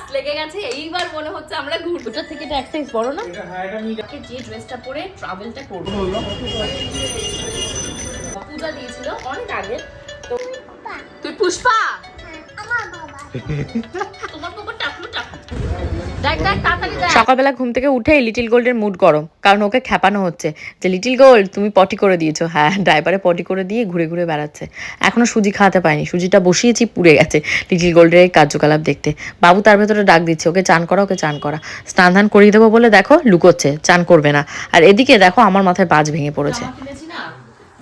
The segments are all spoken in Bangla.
ব্যাস লেগে গেছে এইবার মনে হচ্ছে আমরা ঘুরবো ওটার থেকে এটা এক সাইজ বড় না? এটা হ্যাঁ যে ড্রেসটা পরে ট্রাভেলটা করব। পূজা দিয়েছিল অনেক আগে। তো তুই পুষ্পা? আমার বাবা। সকালবেলা ঘুম থেকে উঠে লিটিল গোল্ডের মুড গরম কারণ ওকে খেপানো হচ্ছে যে লিটিল গোল্ড তুমি পটি করে দিয়েছ। হ্যাঁ ড্রাইভারে পটি করে দিয়ে ঘুরে ঘুরে বেড়াচ্ছে। এখনও সুজি খাওয়াতে পারিনি। সুজিটা বসিয়েছি পুড়ে গেছে লিটিল গোল্ডের এই কার্যকলাপ দেখতে। বাবু তার ভেতরে ডাক দিচ্ছে ওকে চান করা ওকে চান করা। স্নান ধান করিয়ে দেবো বলে দেখো লুকোচ্ছে চান করবে না। আর এদিকে দেখো আমার মাথায় বাজ ভেঙে পড়েছে।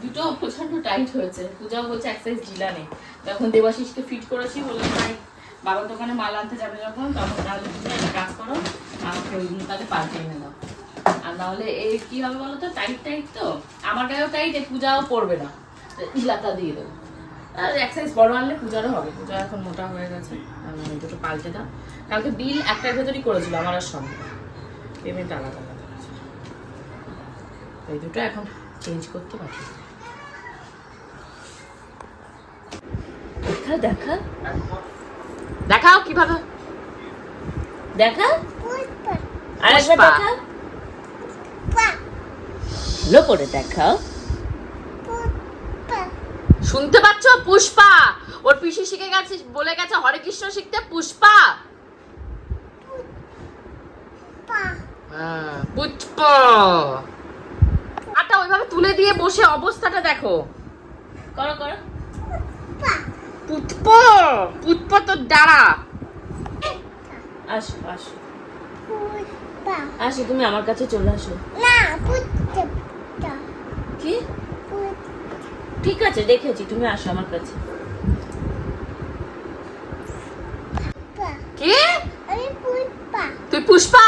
দুটো প্রচণ্ড টাইট হয়েছে। পূজাও বলছে ঢিলা নেই। তখন দেবাশিসকে ফিট করেছি বললাম বাবার দোকানে মাল আনতে যাবে যখন, তখন তাহলে তুমি একটা কাজ করো, আমাকে ওইগুলো তাহলে পাল্টে এনে দাও। আর নাহলে এই কি হবে বলো তো? টাইট টাইট তো? আমার গায়েও টাইট এই পূজাও পড়বে না। ঢিলাটা দিয়ে দেবো। আর এক সাইজ বড় আনলে পূজারও হবে। পূজা এখন মোটা হয়ে গেছে। আমি দুটো পাল্টে দাও। কালকে বিল একটার ভেতরই করেছিল আমার আর সঙ্গে। পেমেন্ট আলাদা আলাদা এই দুটো এখন চেঞ্জ করতে পারি দেখা দেখা। দেখাও কীভাবে? দেখা আরেকবার পুষ্পা। ভালো করে দেখাও। শুনতে পাচ্ছ? পুষ্পা। ওর পিসি শিখে গেছে বলে গেছে হরে কৃষ্ণ শিখতে পুষ্পা। হ্যাঁ, পুষ্পা। আটা ওইভাবে তুলে দিয়ে বসে অবস্থাটা দেখো। করো করো। পুষ্প। পুষ্প তো দাঁড়া আসো। আসো আসো তুমি আমার কাছে চলে আসো। কি? ঠিক আছে দেখেছি তুমি আসো আমার কাছে। কি? তুই পুষ্পা?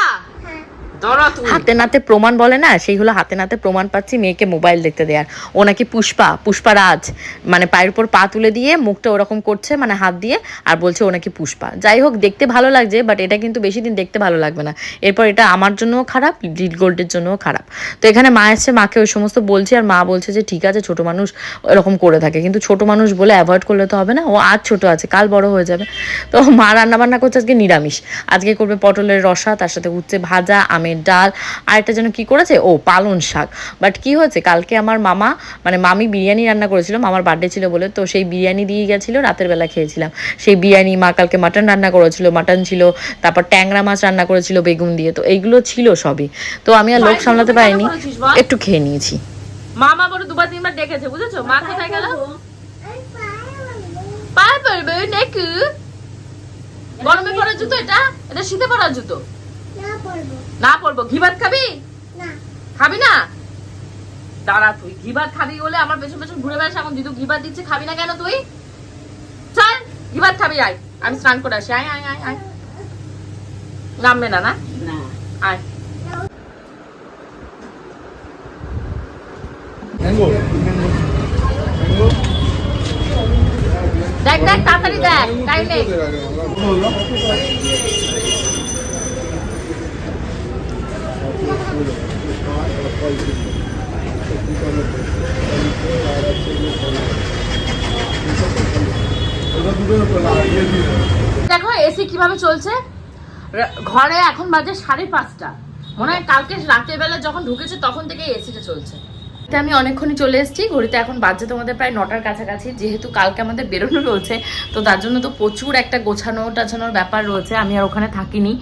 হাতে নাতে প্রমাণ বলে না সেইগুলো হাতে নাতে প্রমাণ পাচ্ছি মেয়েকে মোবাইল দেখতে দেয়ার। ও নাকি পুষ্পা পুষ্পারাজ মানে পায়ের উপর পা তুলে দিয়ে মুখটা ওরকম করছে মানে হাত দিয়ে, আর বলছে ও নাকি পুষ্পা। যাই হোক, দেখতে ভালো লাগছে বাট এটা কিন্তু বেশি দিন দেখতে ভালো লাগবে না। এরপর এটা আমার জন্যও খারাপ লিড গোল্ডের জন্যও খারাপ। তো এখানে মা এসছে, মাকে ওই সমস্ত বলছে, আর মা বলছে যে, ঠিক আছে, ছোট মানুষ এরকম করে থাকে। কিন্তু ছোট মানুষ বলে অ্যাভয়েড করলে তো হবে না, ও আজ ছোট আছে, কাল বড় হয়ে যাবে। তো মা রান্না বান্না করছে আজকে নিরামিষ। আজকে করবে পটলের রসা, তার সাথে উচ্ছে ভাজা আমের ডাল আর একটা যেন কি করেছে? ও পালন শাক। বাট কি হয়েছে? কালকে আমার মামা মানে মামি বিরিয়ানি রান্না করেছিল মামার বার্থডে ছিল বলে তো সেই বিরিয়ানি দিয়ে গেছিল রাতের বেলা খেয়েছিলাম। সেই বিরিয়ানি মা কালকে মাটন রান্না করেছিল মাটন ছিল তারপর ট্যাংরা মাছ রান্না করেছিল বেগুন দিয়ে তো এইগুলো ছিল সবই। তো আমি আর লোক সামলাতে পারিনি। একটু খেয়ে নিয়েছি। মামা বড় দুবার তিনবার ডেকেছে বুঝেছ? মা কোথায় গেল? পায়ে পড়বে নাকি? গরমে পড়ার জুতো এটা? এটা শীতে পড়ার জুতো। না পড়ব। ঘি ভাত খাবি? খাবি না? দাঁড়া তুই ঘি ভাত খাবি বলে আমার পেছন পেছন ঘুরে বেড়াস এখন দিদু ঘি ভাত দিচ্ছে খাবি না কেন তুই? চল ঘি ভাত খাবি আয়। আমি স্নান করে আসি। আয় আয় আয় আয়। নামবে না না? আয়। দেখ দেখ তাড়াতাড়ি দেখ টাইম। নেই বলল ওটা দুটো লাগিয়ে দিয়ে দেখো এসি কীভাবে চলছে? ঘরে এখন বাজে সাড়ে পাঁচটা। মনে হয় কালকে রাতের বেলা যখন ঢুকেছে, তখন থেকে এসিটা চলছে। তো আমি অনেকক্ষণই চলে এসেছি। ঘড়িতে এখন বাজছে তোমাদের প্রায় নটার কাছাকাছি। যেহেতু কালকে আমাদের বেরোনো রয়েছে, তো তার জন্য তো প্রচুর একটা গোছানো, টাছানোর ব্যাপার রয়েছে। আমি আর ওখানে থাকিনি।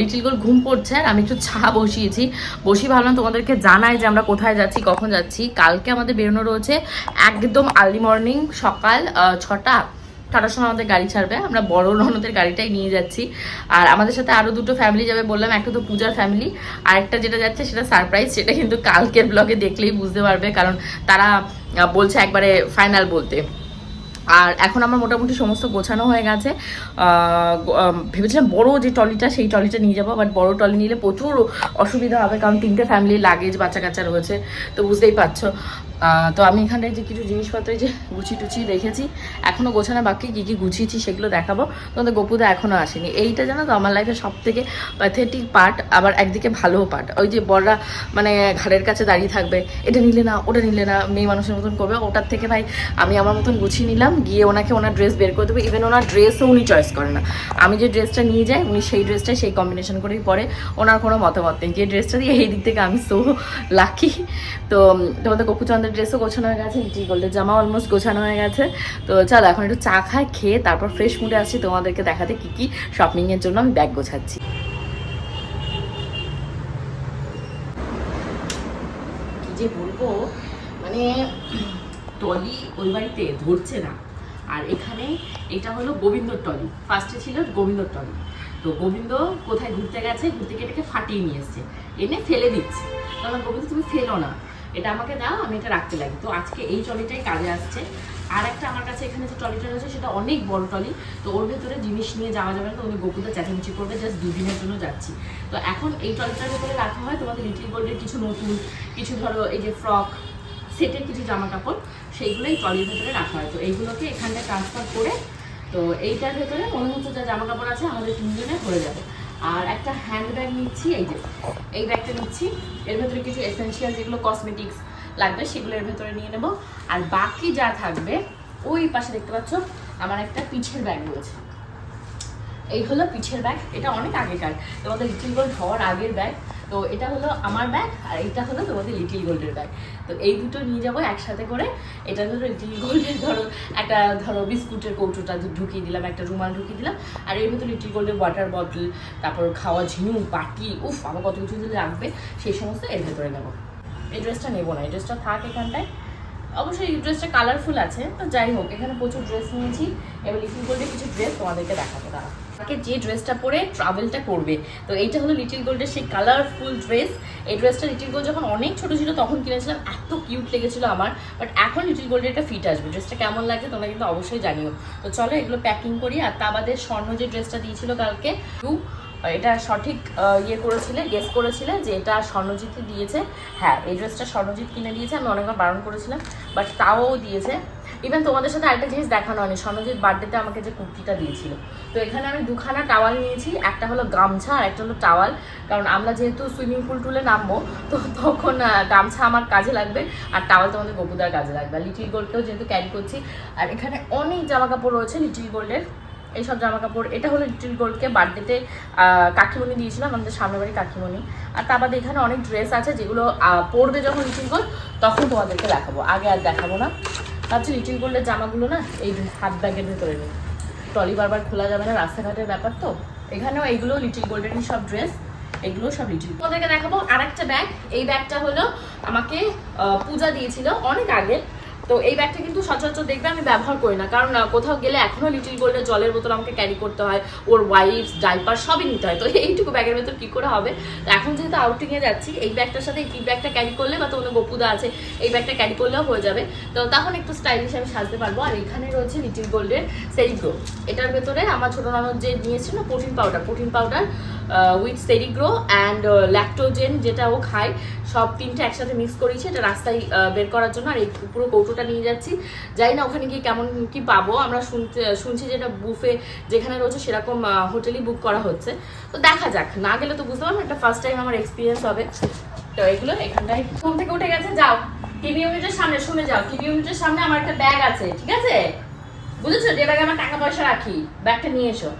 লিটিল গোল ঘুম পড়ছে আর আমি একটু ছা বসিয়েছি। বসি ভাবলাম তোমাদেরকে জানাই যে আমরা কোথায় যাচ্ছি, কখন যাচ্ছি। কালকে আমাদের বেরোনো রয়েছে একদম আর্লি মর্নিং সকাল ছটা। ছটার সময় আমাদের গাড়ি ছাড়বে, আমরা বড় ননদের গাড়িটাই নিয়ে যাচ্ছি। আর আমাদের সাথে আরও দুটো ফ্যামিলি যাবে বললাম, একটা তো পূজার ফ্যামিলি আর একটা যেটা যাচ্ছে সেটা সারপ্রাইজ সেটা কিন্তু কালকের ব্লগে দেখলেই বুঝতে পারবে, কারণ তারা বলছে একবারে ফাইনাল বলতে। আর এখন আমার মোটামুটি সমস্ত গোছানো হয়ে গেছে। ভেবেছিলাম বড় যে ট্রলিটা, সেই টলিটা নিয়ে যাব বাট বড় ট্রলি নিলে প্রচুর অসুবিধা হবে, কারণ তিনটে ফ্যামিলি লাগেজ বাচ্চা কাচ্চা রয়েছে, তো বুঝতেই পারছ। তো আমি এখানে যে কিছু জিনিসপত্র যে গুছিয়ে টুচিয়ে রেখেছি, এখনও গোছানো বাকি, কী কী গুছিয়েছি সেগুলো দেখাবো। তোমাদের গোপুদা এখনও আসেনি। এইটা জানো তো, আমার লাইফের সব থেকে প্যাথেটিক পার্ট আবার একদিকে ভালো পার্ট ওই যে বড়রা মানে ঘাড়ের কাছে দাঁড়িয়ে থাকবে, এটা নিলে না, ওটা নিলে না, মেয়ে মানুষের মতন করবে। ওটার থেকে ভাই আমি আমার মতন গুছিয়ে নিলাম, গিয়ে ওনাকে ওনার ড্রেস বের করে দেবো। ইভেন ওনার ড্রেসও উনি চয়েস করে না। আমি যে ড্রেসটা নিয়ে যাই, উনি সেই ড্রেসটাই সেই কম্বিনেশন করেই পরে। ওনার কোনো মতামত নেই যে ড্রেসটা দিয়ে এই দিক থেকে আমি সো লাকি তো তোমাদের গোপুচন্দ্রের ড্রেসও গোছানো হয়ে গেছে লিটি গোল্ডের জামা অলমোস্ট গোছানো হয়ে গেছে। তো চলো এখন একটু চা খায় খেয়ে তারপর ফ্রেশ মুডে আসছি, তোমাদেরকে দেখাতে কি কি শপিংয়ের জন্য আমি ব্যাগ গোছাচ্ছি। যে বলব মানে টলি ওই বাড়িতে ধরছে না। আর এখানে এটা হলো গোবিন্দর টলি। ফার্স্টে ছিল গোবিন্দর টলি। তো গোবিন্দ কোথায় ঘুরতে গেছে, ঘুরতে গিয়ে এটাকে ফাটিয়ে নিয়ে এসছে। এনে ফেলে দিচ্ছে। তাহলে গোবিন্দ, তুমি ফেলো না। এটা আমাকে দাও, আমি এটা রাখতে লাগি। তো আজকে এই ট্রলিটাই কাজে আসছে। আর একটা আমার কাছে এখানে যে টলিটা রয়েছে, সেটা অনেক বড় ট্রলি। তো ওর ভেতরে জিনিস নিয়ে যাওয়া যাবে না, তো উনি গোপুদা চেঁচামেচি করবে, জাস্ট দুদিনের জন্য যাচ্ছি। তো এখন এই টলিটার ভেতরে রাখা হয় তোমাদের লিটিল গোল্ডের কিছু নতুন, কিছু ধরো এই যে ফ্রক, সেটের কিছু জামা কাপড় সেইগুলোই ট্রলির ভেতরে রাখা হয়। তো এইগুলোকে এখানটা ট্রান্সফার করে, তো এইটার ভেতরে মনে হচ্ছে যা জামা কাপড় আছে, আমাদের তিনজনে হয়ে যাবে। আর একটা হ্যান্ড ব্যাগ নিচ্ছি, এই যে, এই ব্যাগটা নিচ্ছি। এর ভেতরে কিছু এসেন্সিয়াল যেগুলো কসমেটিক্স লাগবে, সেগুলো এর ভেতরে নিয়ে নেব। আর বাকি যা থাকবে, ওই পাশে দেখতে পাচ্ছ, আমার একটা পিঠের ব্যাগ রয়েছে। এই হলো পিঠের ব্যাগ এটা অনেক আগেকার। তোমাদের লিটিল গোল্ড হওয়ার আগের ব্যাগ তো এটা হলো আমার ব্যাগ আর এটা হলো তোমাদের লিটিল গোল্ডের ব্যাগ তো এই দুটো নিয়ে যাব একসাথে করে। এটা ধরো লিটিল গোল্ডের ধরো, একটা, ধরো, বিস্কুটের কৌটোটা ঢুকিয়ে দিলাম, একটা রুমাল ঢুকিয়ে দিলাম। আর এর ভিতরে লিটিল গোল্ডের ওয়াটার বটল তারপর খাওয়া ঝিনুক বাটি, উফ আমার কত কিছু যদি লাগবে সেই সমস্ত এর ভেতরে নেব। এই ড্রেসটা নেব না, এই ড্রেসটা থাক এখানটায়। অবশ্যই এই ড্রেসটা কালারফুল আছে, তো যাই হোক, এখানে প্রচুর ড্রেস নিয়েছি। এবার লিটিল গোল্ডের কিছু ড্রেস তোমাদেরকে দেখাবো দাঁড়া তাকে যে ড্রেসটা পরে ট্রাভেলটা করবে। তো এইটা হলো লিটিল গোল্ডের সেই কালারফুল ড্রেস এই ড্রেসটা লিটিল গোল্ড যখন অনেক ছোট ছিল তখন কিনেছিলাম। এত কিউট লেগেছিল আমার। বাট এখন লিটিল গোল্ডের একটা ফিট আসবে। ড্রেসটা কেমন লাগে তোমরা কিন্তু অবশ্যই জানিও। তো চলো এগুলো প্যাকিং করি। আর তা বাদে স্বর্ণ যে ড্রেসটা দিয়েছিল কালকে এটা সঠিক ইয়ে করেছিলে গেস করেছিলে যে এটা স্বর্ণজিৎই দিয়েছে। হ্যাঁ এই ড্রেসটা স্বর্ণজিৎ কিনে দিয়েছে। আমি অনেকবার বারণ করেছিলাম। বাট তাও দিয়েছে। ইভেন তোমাদের সাথে আরেকটা জিনিস দেখানো হয়নি স্বর্ণজিৎ বার্থডেতে আমাকে যে কুর্তিটা দিয়েছিল। তো এখানে আমি দুখানা টাওয়াল নিয়েছি, একটা হলো গামছা আর একটা হলো টাওয়াল কারণ আমরা যেহেতু সুইমিং পুল টুলে নামবো, তো তখন গামছা আমার কাজে লাগবে আর টাওয়াল তোমাদের গোপুদার কাজে লাগবে। আর লিটিল গোল্ডকেও যেহেতু ক্যারি করছি, আর এখানে অনেক জামা কাপড় রয়েছে লিটিল গোল্ডের এইসব জামা কাপড় এটা হলো লিটিল গোল্ডকে বার্থডেতে কাকিমণি দিয়েছিলাম, আমাদের সামনে বাড়ি কাকিমণি। আর তার বাদে এখানে অনেক ড্রেস আছে যেগুলো পরবে যখন লিটিল গোল্ড তখন তোমাদেরকে দেখাবো। আগে আর দেখাবো না। ভাবছি লিটিল গোল্ডের জামাগুলো না এই হাত ব্যাগের ভেতরে নেই। ট্রলি বারবার খোলা যাবে না, রাস্তাঘাটের ব্যাপার তো। এখানেও এইগুলো লিটিল গোল্ডেরই সব ড্রেস, এগুলো সব লিটিল তোমাদেরকে দেখাবো আর একটা ব্যাগ। এই ব্যাগটা হলো আমাকে পূজা দিয়েছিল অনেক আগে। তো এই ব্যাগটা কিন্তু সচরাচর দেখবে আমি ব্যবহার করি না। কারণ কোথাও গেলে এখনও লিটিল গোল্ডের জলের বোতল আমাকে ক্যারি করতে হয়, ওর ওয়াইপস ডাইপার সবই নিতে হয়। তো এইটুকু ব্যাগের ভেতর কি করে হবে? তো এখন যেহেতু আউটিংয়ে যাচ্ছি, এই ব্যাগটার সাথে এই ব্যাগটা ক্যারি করলে বা তোমাদের গোপুদা আছে, এই ব্যাগটা ক্যারি করলেও হয়ে যাবে। তো তখন একটু স্টাইলিশ আমি সাজতে পারব। আর এখানে রয়েছে লিটিল গোল্ডের সেরিগ্রো এটার ভেতরে আমার ছোটো নানর যে নিয়েছিল protein powder protein powder with Ceregrow and Lactogen যেটা ও খায়, সব তিনটে একসাথে মিক্স করেছি, এটা রাস্তায় বের করার জন্য, আর এই পুরো কৌটোটা নিয়ে যাচ্ছি। যাই না, ওখানে গিয়ে কেমন কি পাবো, আমরা শুনতে, শুনছি যেটা বুফে যেখানে রয়েছে, সেরকম হোটেলই বুক করা হচ্ছে। তো দেখা যাক, না গেলে তো বুঝতে পারব একটা ফার্স্ট টাইম আমার এক্সপিরিয়েন্স হবে। তো এগুলো এখানটায়। ঘুম থেকে উঠে গেছে, যাও। টিভি ইউনিটের সামনে, শুনে যাও। টিভি ইউনিটের সামনে আমার একটা ব্যাগ আছে, ঠিক আছে? বুঝেছ? যে ব্যাগে আমার টাকা পয়সা রাখি, ব্যাগটা নিয়ে এসো।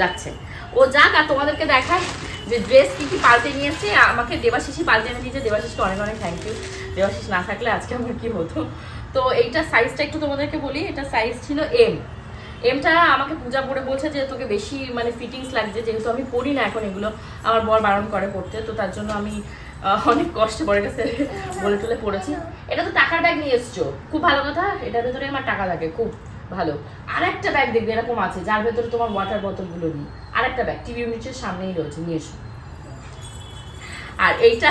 যাচ্ছে। ও যাক, আর তোমাদেরকে দেখায় যে ড্রেস কি কি পাল্টে নিয়েছে। আমাকে দেবাশিসই পাল্টে এনে দিয়েছে, দেবাশিসকে অনেক অনেক থ্যাংক ইউ দেবাশিস না থাকলে আজকে আমার কি হতো? তো এইটা সাইজটা একটু তোমাদেরকে বলি, এটা সাইজ ছিল এম এমটা আমাকে পূজা পরে বলছে যে তোকে বেশি মানে ফিটিংস লাগছে, যেহেতু আমি পড়ি না এখন এগুলো। আমার বর বারণ করে পড়তে, তো তার জন্য আমি অনেক কষ্টে বরের কাছে বলে টলে পড়েছি। এটা তো টাকার ব্যাগ নিয়ে এসছো। খুব ভালো কথা, এটার ভেতরে আমার টাকা লাগে, খুব। ভালো। আর একটা ব্যাগ দেখবে, এরকম আছে, যার ভেতরে তোমার ওয়াটার বোতলগুলো নিই। আর একটা ব্যাগ টিভি ইউনিটের সামনেই রয়েছে, নিয়ে এসো। আর এইটা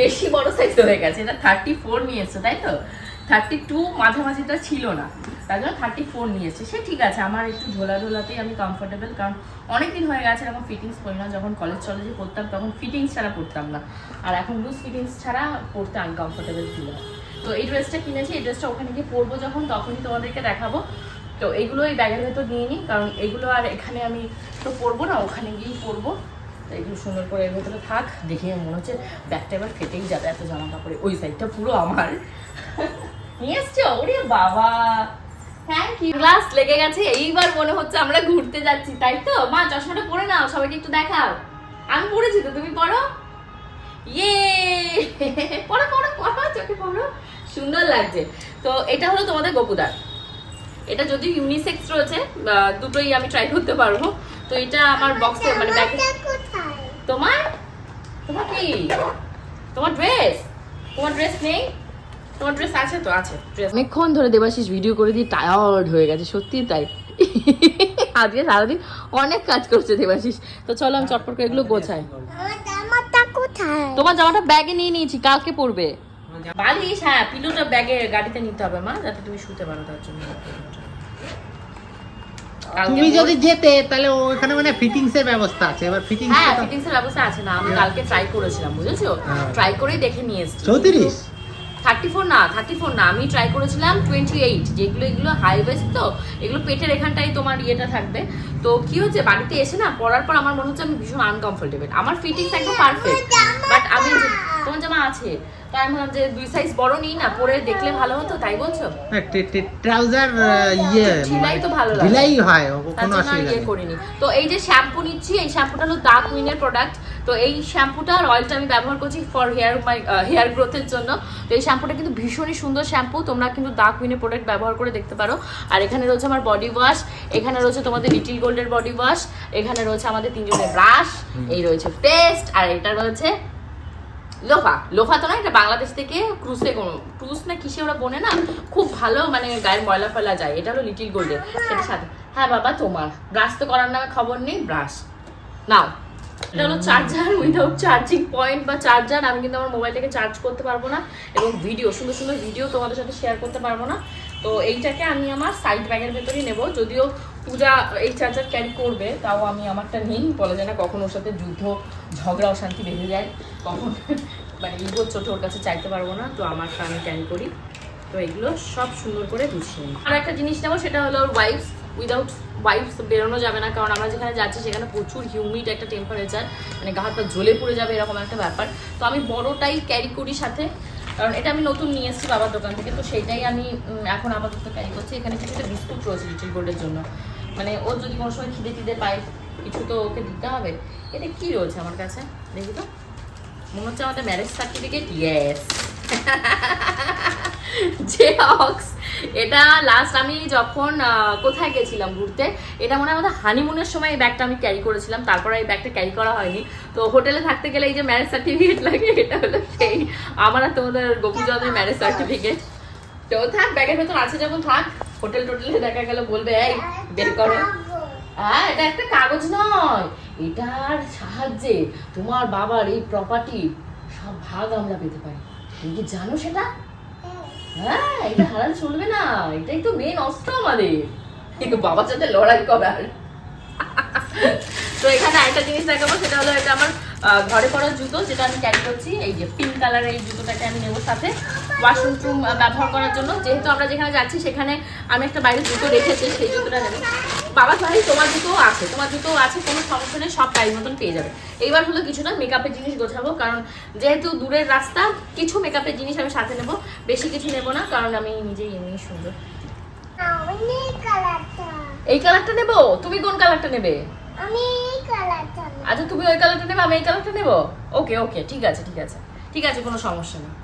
বেশি বড় সাইজ হয়ে গেছে, এটা থার্টি ফোর নিয়ে এসছো তাই তো? থার্টি টু মাঝামাঝিটা ছিল না, তার জন্য থার্টি ফোর নিয়ে এসছে সে ঠিক আছে, আমার একটু ঝোলা ঝোলাতেই আমি কমফোর্টেবল কারণ অনেকদিন হয়ে গেছে, এরকম ফিটিংস পরি না, যখন কলেজ চলেজে পড়তাম, তখন ফিটিংস ছাড়া পড়তাম না। আর এখন লুজ ফিটিংস ছাড়া পড়তে আনকমফোর্টেবল ফিল হয়। তো এই ড্রেসটা কিনেছি, এই ড্রেসটা ওখানে গিয়ে পরবো যখন, তখনই তোমাদেরকে দেখাবো। তো এইগুলো এই ব্যাগের ভেতর নিয়ে নিই, কারণ এগুলো আর এখানে আমি তো পরবো না, ওখানে গিয়েই পরবো। তো এগুলো সুন্দর করে এর ভেতরে থাক, দেখে মনে হচ্ছে ব্যাগটা এবার ফেটেই যাবে এত জামা কাপড়ে ওই সাইডটা পুরো আমার। নিয়ে এসছো? ওরে বাবা! থ্যাংক ইউ গ্লাস লেগে গেছে, এইবার মনে হচ্ছে আমরা ঘুরতে যাচ্ছি, তাই তো? মা, চশমাটা পরে নাও, সবাইকে একটু দেখাও। আমি পড়েছি তো, তুমি পড়ো ইয়ে পড়ো পড়ো পড়ো চোখে পড়ো। সুন্দর লাগছে। তো এটা হলো তোমাদের গোপুদার। এটা যদি ইউনিসেক্স রয়েছে দুটোই আমি ট্রাই করতে পারব। তো এটা আমার বক্সে মানে ব্যাগে তোমার? তোমার কি? তোমার ড্রেস তোমার ড্রেস নেই? তোমার ড্রেস আছে তো? আছে ড্রেস অনেকক্ষণ ধরে দেবাশিস ভিডিও করে দিয়ে টায়ার্ড হয়ে গেছে সত্যি তাই। আজকে সারাদিন অনেক কাজ করছে দেবাশিস। তো চলো আমি চটপট করে এগুলো গোছাই। কোথায়? তোমার জামাটা ব্যাগে নিয়ে নিয়েছি কালকে পরবে। বালিশ হ্যাঁ পিলোটা ব্যাগে গাড়িতে নিতে হবে মা যাতে তুমি শুতে পারো তার জন্য। তুমি যদি যেতে তাহলে ওখানে মানে ফিটিংস এর ব্যবস্থা আছে। এবার ফিটিংস হ্যাঁ ফিটিংস এর ব্যবস্থা আছে না আমি কালকে ট্রাই করেছিলাম বুঝেছ? হ্যাঁ। ট্রাই করেই দেখে নিয়ে এসেছি। চৌত্রিশ? থার্টি ফোর না থার্টি ফোর না, আমি ট্রাই করেছিলাম টোয়েন্টি এইট যেগুলো, এগুলো হাই তো, এগুলো পেটের এখানটাই তোমার ইয়েটা থাকবে। তো কি হচ্ছে, বাড়িতে এসে না, পড়ার পর আমার মনে হচ্ছে আমি ভীষণ আনকমফোর্টেবল আমার ফিটিংস একদম পারফেক্ট বাট আমি তোমার জামা আছে। তাই আমি ভাবলাম যে দুই সাইজ বড় নিই না পরে দেখলে ভালো হতো তাই বলছো? ট্রাউজার ইয়ে ঢিলাই তো ভালো লাগে। ঢিলাই হয় কোনো অসুবিধা ইয়ে নেই। করিনি। তো এই যে শ্যাম্পু নিচ্ছি এই শ্যাম্পুটা হলো দা কুইনের প্রোডাক্ট তো এই শ্যাম্পুটা আর অয়েলটা আমি ব্যবহার করছি ফর হেয়ার মাই হেয়ার গ্রোথের জন্য। তো এই শ্যাম্পুটা কিন্তু ভীষণই সুন্দর শ্যাম্পু তোমরা কিন্তু দা কুইনের প্রোডাক্ট ব্যবহার করে দেখতে পারো। আর এখানে রয়েছে আমার বডি ওয়াশ এখানে রয়েছে তোমাদের লিটিল গোল্ডের বডি ওয়াশ এখানে রয়েছে আমাদের তিনজনের ব্রাশ এই রয়েছে পেস্ট আর এটা রয়েছে লোফা লোফা তো না এটা বাংলাদেশ থেকে ক্রুসে ক্রুস না কিসে ওরা বোনে না খুব ভালো মানে গায়ের ময়লা ফেলা যায়। এটা হলো লিটিল গোল্ডের সেটা সাথে হ্যাঁ বাবা তোমার। ব্রাশ তো করার নামে খবর নেই ব্রাশ নাও এটা হলো চার্জার উইদাউট চার্জিং পয়েন্ট বা চার্জার আমি কিন্তু আমার মোবাইলটাকে চার্জ করতে পারব না এবং ভিডিও সুন্দর সুন্দর ভিডিও তোমাদের সাথে শেয়ার করতে পারব না। তো এইটাকে আমি আমার সাইড ব্যাগের ভেতরেই নেব। যদিও পূজা এই চার্জার ক্যারি করবে, তাও আমি আমারটা নিই। বলা যায় না কখন ওর সাথে যুদ্ধ, ঝগড়া, অশান্তি বেঁধে যায়। কখন মানে ইগোর চোটে ওর কাছে চাইতে পারব না, তো আমারটা আমি ক্যারি করি। তো এগুলো সব সুন্দর করে গুছিয়ে নিই। আর একটা জিনিস নেব, সেটা হলো ওয়াইফস উইদাউট ওয়াইফস বেরোনো যাবে না, কারণ আমরা যেখানে যাচ্ছি সেখানে প্রচুর হিউমিড একটা টেম্পারেচার মানে গা হাত জ্বলে পড়ে যাবে, এরকম একটা ব্যাপার। তো আমি বড়টাই ক্যারি করি সাথে। কারণ এটা আমি নতুন নিয়ে এসেছি বাবার দোকান থেকে, তো সেটাই আমি এখন আপাতত ক্যারি করছি। এখানে কিছুটা বিস্কুট রয়েছে লিটিল গোল্ডের জন্য। মানে ও যদি কোনো সময় খিদে টিদে পায়, কিছু তো ওকে দিতে হবে। এটা কি রয়েছে আমার কাছে? দেখি তো। মনে হচ্ছে আমাদের ম্যারেজ সার্টিফিকেট ইয়েস জেরক্স এটা লাস্ট আমি যখন কোথায় গেছিলাম ঘুরতে এটা মনে হয় আমাদের হানিমুনের সময় এই ব্যাগটা আমি ক্যারি করেছিলাম তারপরে এই ব্যাগটা ক্যারি করা হয়নি। তো হোটেলে থাকতে গেলে এই যে ম্যারেজ সার্টিফিকেট লাগে এটা হলো সেই আমার আর তোমাদের গোপুজনের ম্যারেজ সার্টিফিকেট তো থাক ব্যাগের ভেতর আছে যখন থাক হোটেল টোটেলে দেখা গেল বলবে এই বের করো। হ্যাঁ এটা একটা কাগজ নয় এটার সাহায্যে তোমার বাবার এই প্রপার্টি সব ভাগ আমরা পেতে পারি। তুমি কি জানো সেটা? হ্যাঁ এটা হারালে চলবে না। এটাই তো মেন অস্ত্র আমাদের। কিন্তু বাবার সাথে লড়াই করার। তো এখানে আরেকটা জিনিস দেখাবো, সেটা হলো এটা আমার ঘরে পরার জুতো, যেটা আমি ক্যারি করছি। এই যে পিঙ্ক কালারের এই জুতোটাকে আমি নেব সাথে। ওয়াশরুম ব্যবহার করার জন্য। যেহেতু আমরা যেখানে যাচ্ছি, সেখানে আমি একটা বাইরে জুতো রেখেছি, সেই জুতোটা নেব। বাবা ভাই তোমার জুতো আছে, তোমার জুতো আছে, কোনো সমস্যা নেই, সব টাইম মতন পেয়ে যাবে। এইবার হলো কিছুটা মেকআপের জিনিস গোছাবো, কারণ যেহেতু দূরের রাস্তা, কিছু মেকআপের জিনিস আমি সাথে নেব, বেশি কিছু নেব না, কারণ আমি নিজেই এমনি সুন্দর। এই কালারটা নেব? তুমি কোন কালারটা নেবে? আমি আচ্ছা তুমি ওই কালারটা নেবে, আমি এই কালারটা নেব? ওকে ওকে ঠিক আছে ঠিক আছে। ঠিক আছে, কোনো সমস্যা নেই।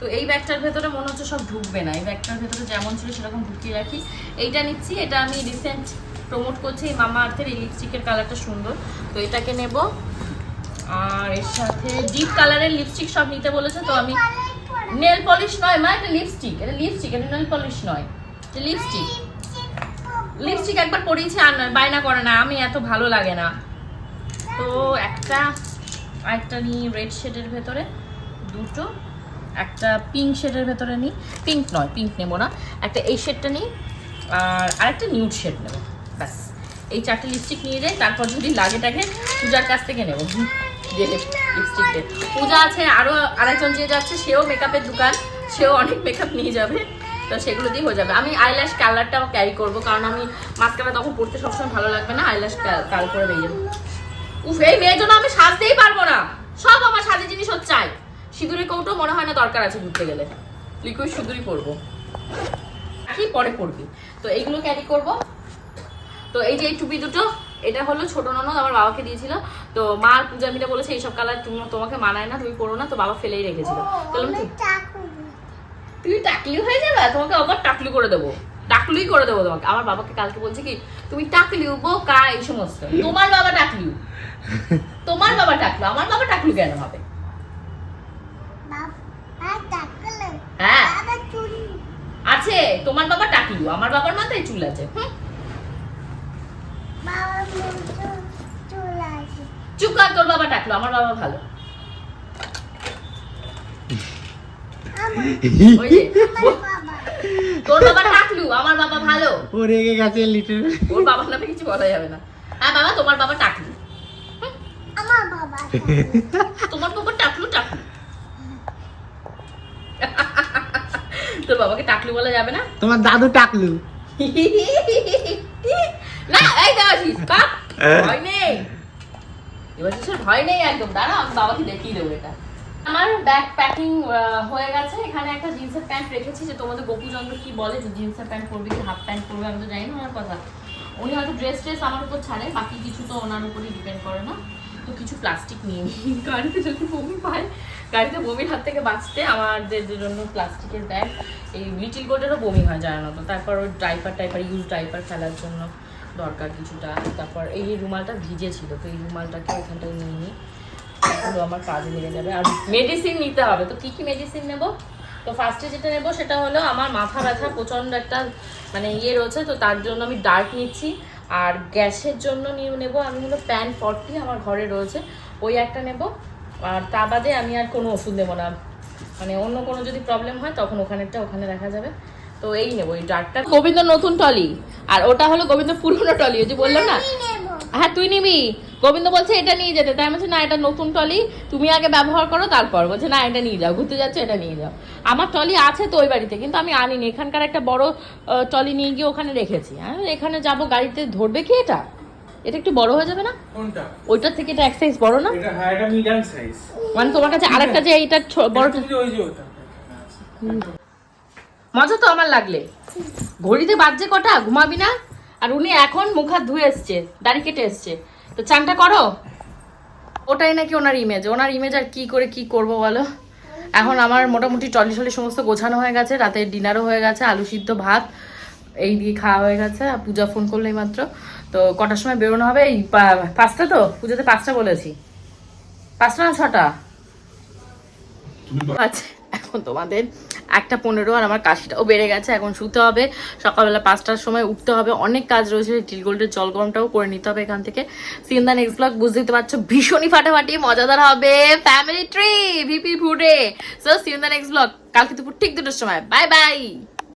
তো এই ব্যাগটার ভেতরে মনে হচ্ছে সব ঢুকবে না। এই ব্যাগটার ভেতরে যেমন ছিল সেরকম ঢুকিয়ে রাখি। এইটা নিচ্ছি, এটা আমি রিসেন্ট প্রমোট করছি, এই মামা আর্থের এই লিপস্টিকের কালারটা সুন্দর। তো এটাকে নেব। আর এর সাথে ডিপ কালারের লিপস্টিক সব নিতে বলেছে, তো আমি নেল পলিশ নয় মা, এটা লিপস্টিক এটা লিপস্টিক এটা নেল পলিশ নয়, এটা লিপস্টিক লিপস্টিক একবার পরিয়েছি আর নয়, বায়না করে না, আমি এত ভালো লাগে না। তো একটা, আরেকটা নিই রেড শেডের ভেতরে, দুটো, একটা পিঙ্ক শেডের ভেতরে নিই। পিঙ্ক নয় পিঙ্ক নেব না। একটা এই শেডটা নিই, আর আরেকটা নিউড শেড নেব। ব্যাস। এই চারটে লিপস্টিক নিয়ে যাই, তারপর যদি লাগে তাকে পূজার কাছ থেকে নেব। যে লিপস্টিক পূজা আছে আরও আরেকজন যে যাচ্ছে, সেও মেকআপের দোকান, সেও অনেক মেকআপ নিয়ে যাবে। তো সেগুলো দিয়ে হয়ে যাবে। আমি আইল্যাশ কালারটা ক্যারি করব, কারণ আমি মাস্কারা তখন পড়তে সবসময় ভালো লাগবে না আইল্যাশ কাল করে বেরিয়ে যাব। উফ, এই মেয়ের জন্য আমি সাজতেই পারব না। সব আমার সাজে জিনিস হচ্ছে চাই সিঁদুরের কৌটো মনে হয় না দরকার আছে ঘুরতে গেলে। লিকুইড সিঁদুরই পরবো। কি পরে পরবি। তো এইগুলো ক্যারি করব। তো এই যে এই টুপি দুটো এটা হলো ছোট ননদ আমার বাবাকে দিয়েছিল। তো মা আর পূজা মিলে বলেছে এইসব কালার তুমি তোমাকে মানায় না তুমি করো না। তো বাবা ফেলেই রেখেছিল। তুমি টাকলি হয়ে যাবে? তোমাকে আবার টাকলি করে দেবো। টাকলুই করে দেবো তোমাকে। আমার বাবাকে কালকে বলছে কি তুমি টাকলিউ বোকা এই সমস্ত। তোমার বাবা টাকলিউ তোমার বাবা টাকলু। আমার বাবা টাকলু কেন হবে? হ্যাঁ। আছে। তোমার বাবা টাকলু আমার বাবার মাথায় চুল আছে। হুম, চুল আছে চুপ কর তোর বাবা টাকলু আমার বাবা ভালো। তোর বাবা টাকলু আমার বাবা ভালো। ও রেগে গেছে লিটল ওর বাবার নামে কিছু বলা যাবে না। হ্যাঁ বাবা তোমার বাবা টাকলু আমার বাবা তোমার বাবা টাকলু টাকলু তোর বাবাকে টাকলু বলা যাবে না? তোমার দাদু টাকলু না এই দেওয়াশিস বাপ ভয় নেই। এবার ভয় নেই একদম দাঁড়া আমি বাবাকে দেখিয়ে দেবো এটা। আমার ব্যাগ প্যাকিং হয়ে গেছে। এখানে একটা জিন্সের প্যান্ট রেখেছি যে তোমাদের গোপুচন্দ্র কি বলে যে জিন্সের প্যান্ট পরবে কি হাফ প্যান্ট পরবে আমি তো জানি না ওনার কথা। উনি হয়তো ড্রেস ট্রেস আমার উপর ছাড়ে বাকি কিছু তো ওনার উপরই ডিপেন্ড করে না। তো কিছু প্লাস্টিক নিয়ে নিই গাড়িতে যদি বমি পায় গাড়িতে বমির হাত থেকে বাঁচতে আমাদের জন্য প্লাস্টিকের ব্যাগ এই লিটিল গোল্ডেরও বমি হয় যায় না তো তারপর ওই ডাইপার টাইপার ইউজ ডাইপার ফেলার জন্য। দরকার কিছুটা। তারপর এই রুমালটা ভিজে ছিল তো এই রুমালটাকে ওখানটায় নিয়ে নিই এগুলো আমার কাজে লেগে যাবে। আর মেডিসিন নিতে হবে। তো কী কী মেডিসিন নেব? তো ফার্স্টে যেটা নেব সেটা হলো আমার মাথা ব্যথা প্রচণ্ড একটা মানে ইয়ে রয়েছে, তো তার জন্য আমি ডার্ক নিচ্ছি। আর গ্যাসের জন্য নিয়ে নেব আমি হলো প্যান ফর্টি আমার ঘরে রয়েছে। ওই একটা নেব। আর তা বাদে আমি আর কোনো ওষুধ নেব না। মানে অন্য কোনো যদি প্রবলেম হয় তখন ওখানেরটা ওখানে দেখা যাবে। তো এই নেব এই ডার্কটা গোবিন্দ নতুন টলি। আর ওটা হলো গোবিন্দ পুরনো টলি ওই যে বললাম না? হ্যাঁ তুই নিবি। গোবিন্দ বলছে এটা নিয়ে যেতে। তাই বলছে না এটা নতুন টলি। তুমি আগে ব্যবহার করো তারপর। বলছে না এটা নিয়ে যাও ঘুরতে যাচ্ছে এটা নিয়ে যাও। আমার টলি আছে তো ওই বাড়িতে কিন্তু আমি আনিনি। এখানকার একটা বড় টলি নিয়ে গিয়ে ওখানে রেখেছি। হ্যাঁ এখানে যাব গাড়িতে ধরবে কি এটা? এটা একটু বড় হয়ে যাবে না? কোনটা? ওইটার থেকে এটা এক সাইজ বড় না? এটা হ্যাঁ এটা মিডিয়াম সাইজ মানে তোমার কাছে আরেকটা যে এইটা ছো- বড় ওই যে ওটা মজা তো আমার লাগলে। ঘড়িতে বাজছে কটা? ঘুমাবি না? আর উনি এখন মুখ হাত ধুয়ে এসছে দাড়ি কেটে এসছে। তো চানটা করো? ওটাই নাকি ওনার ইমেজ ওনার ইমেজ আর কি করে কি করব বলো? এখন আমার মোটামুটি টলি টলি সমস্ত গোছানো হয়ে গেছে রাতের ডিনারও হয়ে গেছে আলু সিদ্ধ ভাত এই দিয়ে খাওয়া হয়ে গেছে আর পূজা ফোন করলেই মাত্র তো কটার সময় বেরোনো হবে? এই পাঁচটা তো? পুজোতে পাঁচটা বলেছি। পাঁচটা না ছটা? আচ্ছা এখন তোমাদের একটা পনেরো আর আমার কাশিটাও বেড়ে গেছে, এখন শুতে হবে। সকালবেলা পাঁচটার সময় উঠতে হবে, অনেক কাজ রয়েছে টিল গোল্ডের জল গরমটাও করে নিতে হবে এখান থেকে। সিন দা নেক্সট ব্লগ বুঝতে পারছ, ভীষণই ফাটাফাটি, মজাদার হবে ফ্যামিলি ট্রি ভিপি ফুডে so see in the next vlog, কালকে দুপুর ঠিক দুটোর সময় বাই বাই